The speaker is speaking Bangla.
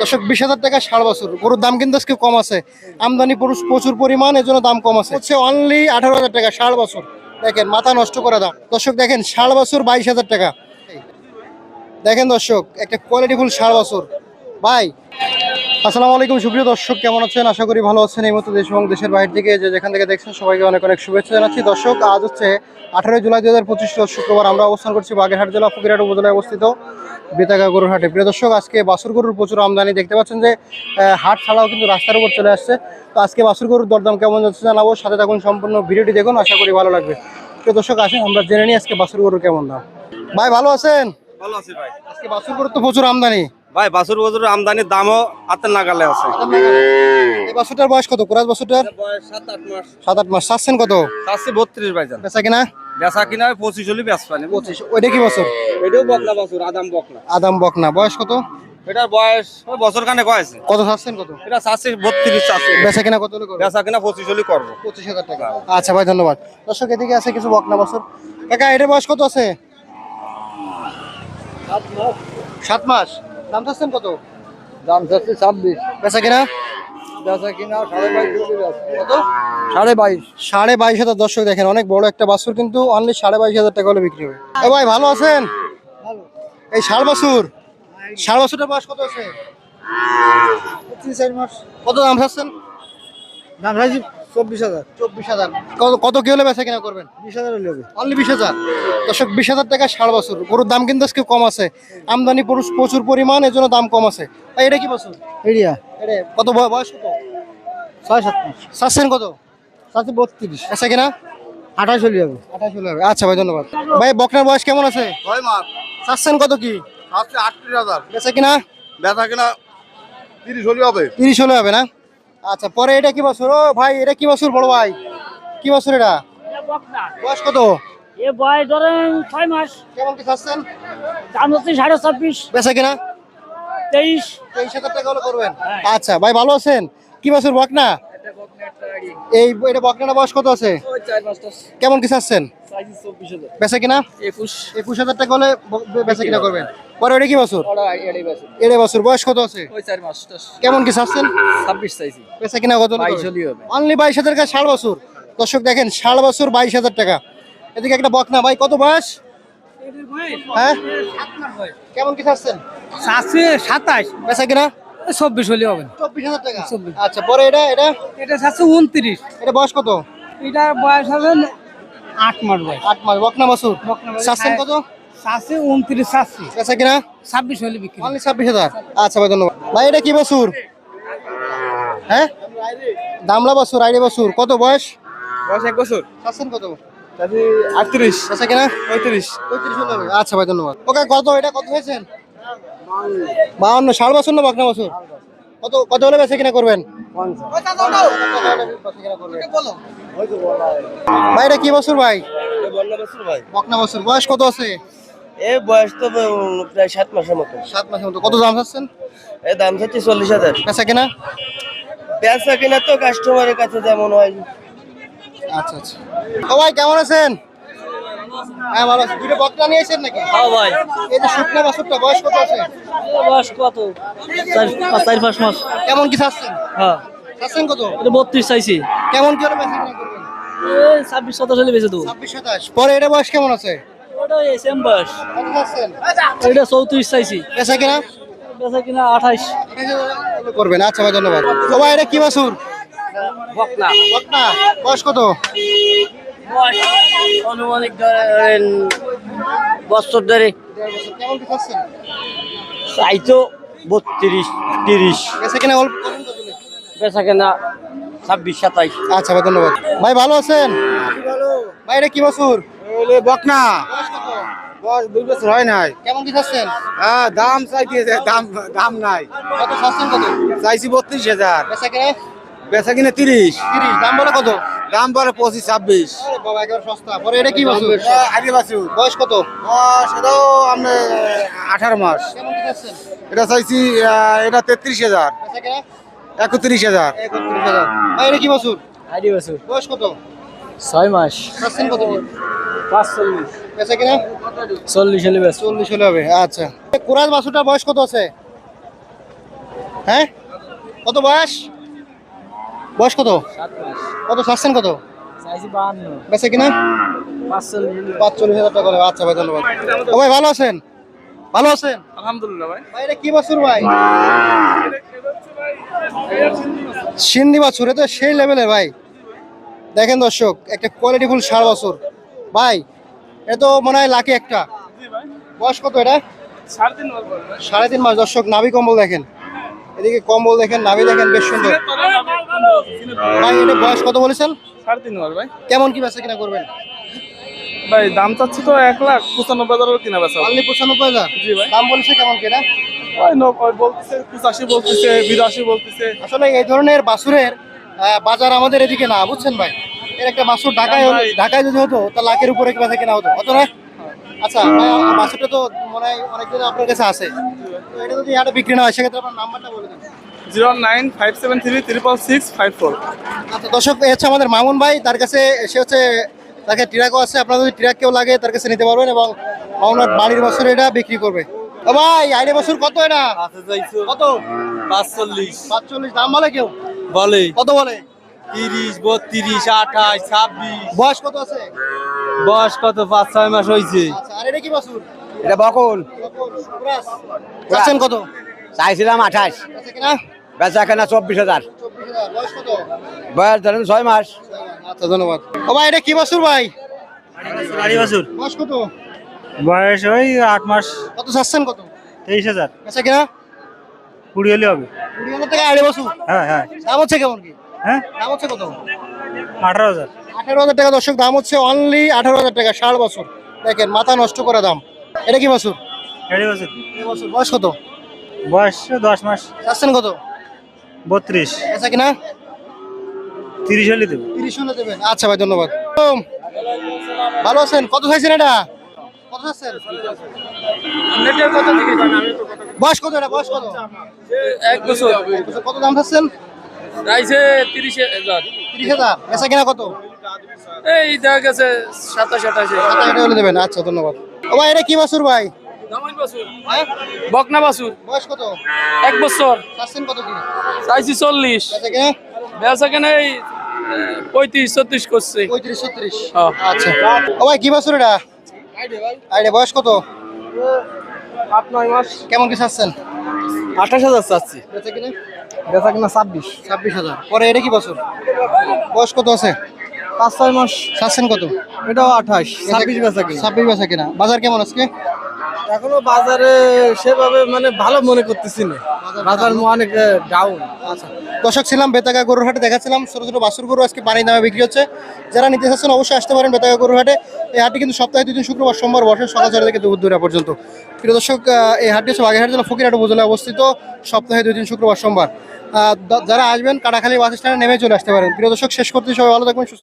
দর্শক, বিশ হাজার টাকা ষাট বছর। গরুর দাম কিন্তু আজকে কম আছে। আমদানি পুরুষ প্রচুর পরিমাণ এর জন্য দাম কম আছে। হচ্ছে অনলি আঠারো হাজার টাকা ষাট বছর। দেখেন, মাথা নষ্ট করে দাম। দর্শক, দেখেন ষাট বছর বাইশ হাজার টাকা। দেখেন দর্শক, একটা কোয়ালিটিফুল ষাট বছর। ভাই, আসসালামু আলাইকুম, সুপ্রিয় দর্শক, কেমন আছেন? আশা করি ভালো আছেন। এই মতো দেশ এবং দেশের বাইরে থেকে যে যেখান থেকে দেখছেন, সবাইকে অনেক অনেক শুভেচ্ছা জানাচ্ছি। দর্শক, আজ হচ্ছে আঠারোই জুলাই দু হাজার পঁচিশ শুক্রবার আমরা অবস্থান করছি বাগেরহাট জেলা, ফকিরহাট উপজেলায় অবস্থিত। বেতাগা গরুর হাটে। প্রিয় দর্শক আজকে বাসুর গরুর প্রচুর আমদানি। দেখতে পাচ্ছেন যে হাট ছাড়াও কিন্তু রাস্তার উপর চলে আসছে। তো আজকে বাসুর গরুর দরদাম কেমন যাচ্ছে জানাব। সাথে থাকুন সম্পূর্ণ ভিডিওটি দেখুন আশা করি ভালো লাগবে। প্রিয় দর্শক আসেন আমরা জেনে নিই আজকে বাসুর গরুর কেমন দাম। ভাই ভালো আছেন? ভালো আছি ভাই। আজকে বাসুর গরুর তো প্রচুর আমদানি। ভাই বাসুর বছর আমদানির দামও হাতের নাগালে আছে। এই বাসুরটার বয়স কত? কুরাজ বাসুরটার বয়স সাত আট মাস। সাত আট মাস। চাচ্ছেন কত? চাচ্ছি বত্রিশ ভাই যান বেচা কিনা? বেচা কিনা পঁচিশ হলে বেচ পানি পঁচিশ। ওইটা কি বছর? এটাও বকনা বাছুর আদাম বকনা। আদাম বকনা। বয়স কত? এটার বয়স ওই বছর খানে কয়েছে কত চাচ্ছেন কত? এটা চাচ্ছি বত্রিশ চাচ্ছি। বেচা কিনা কত বেচা কিনা পঁচিশ হলে করব। পঁচিশ হাজার টাকা। আচ্ছা ভাই ধন্যবাদ। দর্শক এদিকে আছে কিছু বকনা বছর। কাকা এটার বয়স কত আছে? সাত মাস। দাম চাচ্ছেন কত? দাম চাচ্ছি ছাব্বিশ। বেচা কিনা? বেচা কিনা সাড়ে বাইশ। সাড়ে বাইশ হাজার দর্শক দেখেন অনেক বড় একটা বাছুর কিন্তু অনলি সাড়ে বাইশ হাজার টাকা হলে বিক্রি হবে। এ ভাই ভালো আছেন? এই ষাড় বাছুর? ষাড় বাছুরটার বয়স কত আছে? তিন চার মাস। কত দাম চাচ্ছেন? দাম চাইছি চব্বিশ হাজার। চব্বিশ হাজার। কত কত কি হলে বেচা কিনা করবেন? বিশ হাজার হলে হবে। অনলি বিশ হাজার। দর্শক বিশ হাজার টাকা ষাড় বছর। গরুর দাম কিন্তু আজকে কম আছে। আমদানি পুরুষ প্রচুর পরিমাণ এর জন্য দাম কম আছে। ভাই এটা কি বছর? এরিয়া। এটা কত বয়স কত? ছয় সাত। চাচ্ছেন কত? চাচ্ছি বত্রিশ। বেচা কিনা? আঠাশ হলে হবে। আঠাশ হলে হবে। আচ্ছা ভাই ধন্যবাদ। ভাই বকনার বয়স কেমন আছে? ছয় মাস। চাচ্ছেন কত কি? চাচ্ছি আটত্রিশ হাজার। বেচা কিনা? বেচা কিনা তিরিশ হলে হবে। তিরিশ হলে হবে না? আচ্ছা পরে এটা কি বছর? ও ভাই এটা কি বছর বড় ভাই? কি বছর এটা? বয়স কত? এ বয়স ধরেন ছয় মাস। কেমন কি চাচ্ছেন দাম হচ্ছে সাড়ে ছাব্বিশ। বেচা কিনা? তেইশ। তেইশ হাজার টাকা হলে করবেন। আচ্ছা ভাই ভালো আছেন? কি বছর বকনা? এই এটা বকনাটা বয়স কত আছে? কেমন কি চাচ্ছেন? বেচা কিনা? একুশ। একুশ হাজার টাকা হলে বেচা কিনা করবেন। পরে এটা কি বছর? এড়ে বছর। বয়স কত আছে? ওই চার মাস কেমন কি চাচ্ছেন? ছাব্বিশ চাইছি বেচা কিনা কত বাইশ অনলি বাইশ হাজার টাকা ষাট বছর। দর্শক দেখেন ষাট বছর বাইশ হাজার টাকা। এদিকে একটা বকনা ভাই কত বয়স? হ্যাঁ? কেমন কি চাচ্ছেন? চাচ্ছি সাতাশ। বেচা কিনা? চব্বিশ হলে হবে। চব্বিশ হাজার টাকা? আচ্ছা পরে এটা এটা? এটা চাচ্ছি উনত্রিশ। এটা বয়স কত? এটা বয়স হবে আট মাস বয়স। আট মাস। বকনা বছর বকনা কত? চাচ্ছি উনত্রিশ চাচ্ছি বেচা কিনা? ছাব্বিশ হলে বিক্রি অনলি ছাব্বিশ হাজার। আচ্ছা ভাই ধন্যবাদ। ভাই এটা কি বছর হ্যাঁ? দামলা বছর আইডি বছর কত বয়স? বয়স এক বছর। কত? আটত্রিশ। বেচা কিনা? পঁয়ত্রিশ। পঁয়ত্রিশ আচ্ছা ভাই ধন্যবাদ। ওকে কত? এটা কত হয়েছেন বাউন্ন ষাট বছর না বাকনা বছর? কত কত হলে বেচা কিনা করবেন? ভাই এটা কি বছর ভাই? বকনা বছর। বয়স কত আছে? এ বয়স তো প্রায় সাত মাসের মতো। সাত মাসের মতো কত দাম চাচ্ছেন? দাম চল্লিশ হাজার বেচা কিনা? বেচা কিনা তো কাস্টমারের কাছে যেমন হয়। আচ্ছা আচ্ছা। ও ভাই কেমন আছেন? হ্যাঁ ভালো আছি। দুটো বকনা নিয়েছেন নাকি? হ্যাঁ ভাই। এই যে শুকনা বাছুরটা বয়স কত আছে? বয়স কত? চার পাঁচ চার পাঁচ মাস। কেমন কি চাচ্ছেন হ্যাঁ। চাচ্ছেন কত? এটা বত্রিশ চাইছি। কেমন কি ছাব্বিশ সাতাশ হলে বেঁচে দেবো। ছাব্বিশ সাতাশ। পরে এটা বয়স কেমন আছে? ওটা সেম বয়স। এটা চৌত্রিশ চাইছি। বেচা কিনা? বেচা কিনা আঠাইশ। করবেন আচ্ছা ভাই ধন্যবাদ। ভাই এটা কি বাছুর? বকনা। বকনা। বয়স কত? অনুমানিক ধরেন বছর ধরে। চাইতো বত্রিশ তিরিশ। বেচা কিনা ছাব্বিশ সাতাইশ। আচ্ছা ভাই ধন্যবাদ। ভাই ভালো আছেন? ভাই এটা কি বাছুর? বকনা। বয়স কত বয়স দুই বছর হয় নাই। কেমন কি চাচ্ছেন? হ্যাঁ দাম চাইতেছে দাম দাম নাই। কত চাচ্ছেন কত? চাইছি বত্রিশ হাজার। বেচা কিনা? বেচা কিনে তিরিশ। তিরিশ দাম বলে কত? দাম পরে পঁচিশ ছাব্বিশ। বাবা একেবারে সস্তা। পরে এটা কি বাছুর আগে বাছুর বয়স কত? সেটাও আঠারো মাস। এটা চাইছি এটা তেত্রিশ হাজার। একত্রিশ হাজার। একত্রিশ হাজার। এটা কি বাছুর বয়স কত? ছয় মাস। কত? পাঁচ চল্লিশ বেচা কিনা? চল্লিশ হলে চল্লিশ হলে হবে আচ্ছা। কোরআন বাছুরটার বয়স কত আছে? হ্যাঁ? কত বয়স? বয়স কত? কত চাচ্ছেন কত? বেচে কিনা? পাঁচচল্লিশ। হাজার টাকা করে। আচ্ছা ভাই ধন্যবাদ। ও ভাই ভালো আছেন? ভালো আছেন? আলহামদুলিল্লাহ ভাই। ভাই এটা কি বাছুর ভাই? সিন্ধি বাছুর এ তো সেই লেভেলের ভাই। দেখেন দর্শক একটা কোয়ালিটিফুল সার বাছুর। ভাই এ তো মনে হয় লাকি একটা। বয়স কত এটা? সাড়ে তিন মাস সাড়ে তিন মাস। দর্শক নাভি কম্বল দেখেন। এদিকে কম্বল দেখেন নাভি দেখেন বেশ সুন্দর। ভাই এটা বয়স কত বলেছেন? সাড়ে তিন ভাই। কেমন কি বেচা কিনা করবেন? ভাই দাম চাচ্ছি তো এক লাখ পঁচানব্বই হাজার কিনা বেচা অনলি পঁচানব্বই হাজার? জি ভাই। দাম বলেছে কেমন কি এটা? ওই নব্বই বলতেছে পঁচাশি বলতেছে বিরাশি বলতেছে। আসলে এই ধরনের বাছুরের আহ, বাজার আমাদের এদিকে না বুঝছেন ভাই? এর একটা বাছুর ঢাকায় ঢাকায় যদি হতো তা লাখের উপরে বেচা কেনা হতো? হতো না? আচ্ছা বাছুরটা তো মনে হয় অনেকদিন আপনার কাছে আছে। তো এটা যদি বিক্রি না হয় সেক্ষেত্রে আপনার নাম্বারটা বলে দিন। Zero nine five seven three triple six five four. আচ্ছা দর্শক হচ্ছে আমাদের মামুন ভাই। তার কাছে সে হচ্ছে তাকে ট্রাকও আছে। আপনার যদি ট্রাক কেউ লাগে তার কাছে নিতে পারবেন এবং মামুনার বাড়ির বছর এটা বিক্রি করবে। ও ভাই আইডি বছর কত এটা? কত? পাঁচচল্লিশ। পাঁচচল্লিশ দাম বলে কেউ? বলে। কত বলে? তিরিশ বত্রিশ আঠাশ ছাব্বিশ। বয়স কত আছে? বয়স কত? পাঁচ ছয় মাস হয়েছে আচ্ছা আর এটা কি বাছুর? এটা বকন চাচ্ছেন কত? চাইছিলাম আঠাশ। আছে বেচা কেনা চব্বিশ হাজার। বয়স ধরেন ছয় মাস। আচ্ছা ধন্যবাদ। ও ভাই এটা কি বাছুর ভাই? বাছুর। বয়স কত? বয়স ওই আট মাস। কত চাচ্ছেন কত? তেইশ হাজার। আছে কিনা? কুড়ি হলে হবে। কুড়ি হাজার টাকা আইডি বাছুর। হ্যাঁ হ্যাঁ। দাম হচ্ছে কেমন কি? হ্যাঁ? দাম হচ্ছে কত? আঠারো হাজার। আঠারো হাজার টাকা দর্শক দাম হচ্ছে অনলি আঠারো হাজার টাকা ষাট বছর। দেখেন মাথা নষ্ট করা দাম। এটা কি বছর? গাড়ি বাছুর। বছর। বয়স কত? বয়স দশ মাস। চাচ্ছেন কত? বত্রিশ। আছে কিনা? তিরিশ হলে দেবো। তিরিশ হলে দেবেন। আচ্ছা ভাই ধন্যবাদ। ভালো আছেন? কত চাইছেন এটা? কত বয়স কত এটা? বয়স কত? এক বছর। এক বছর কত দাম চাচ্ছেন? রাইছে তিরিশ হাজার তিরিশ হাজার? বেচা কিনা কত? এই দেখা গেছে সাতাশ আঠাশে সাত হাজার হলে দেবেন। আচ্ছা ধন্যবাদ। ও ভাই এটা কি বাছুর ভাই? হ্যাঁ? বকনা বাছুর। বয়স কত? এক বছর। চাচ্ছেন কত কি? চাইছি চল্লিশ। বেচা কেন? এই পঁয়ত্রিশ ছত্রিশ করছে। পঁয়ত্রিশ ছত্রিশ। হ্যাঁ। আচ্ছা। ও ভাই কি বাছুর এটা? আইডিয়া বয়স কত? আট নয় মাস। কেমন কি চাচ্ছেন? আঠাশ হাজার চাচ্ছি। বেচা কিনা? বেচা কিনা ছাব্বিশ। ছাব্বিশ হাজার। পরে এটা কি বছর? বয়স কত আছে? পাঁচ ছয় মাস। ছাড়ছেন কত? এটাও আঠাশ। ছাব্বিশ বেচা কিনা। ছাব্বিশ বেচা কিনা। বাজার কেমন আজকে? এখনও বাজারে সেভাবে মানে ভালো মনে করতেছি না। বাজার অনেক ডাউন আচ্ছা। দর্শক ছিলাম বেতাগা গরুর হাটে দেখাচ্ছিলাম ছোট ছোট বাসুর গরু আজকে পানি দামে বিক্রি হচ্ছে। যারা নিতে চাচ্ছেন অবশ্যই আসতে পারেন বেতাগা গরুর হাটে এই হাটটি কিন্তু সপ্তাহে দুদিন শুক্রবার, সোমবার বসে সকাল ছটা থেকে দুপুর দুটা পর্যন্ত। প্রিয় দর্শক এই হাটটি হচ্ছে বাগেরহাট জেলা ফকিরহাট উপজেলায় অবস্থিত। সপ্তাহে দুদিন শুক্রবার, সোমবার। যারা আসবেন, কাটাখালী বাস স্ট্যান্ডে নেমে চলে আসতে পারেন। প্রিয় দর্শক, শেষ করতে সবাই ভালো থাকবেন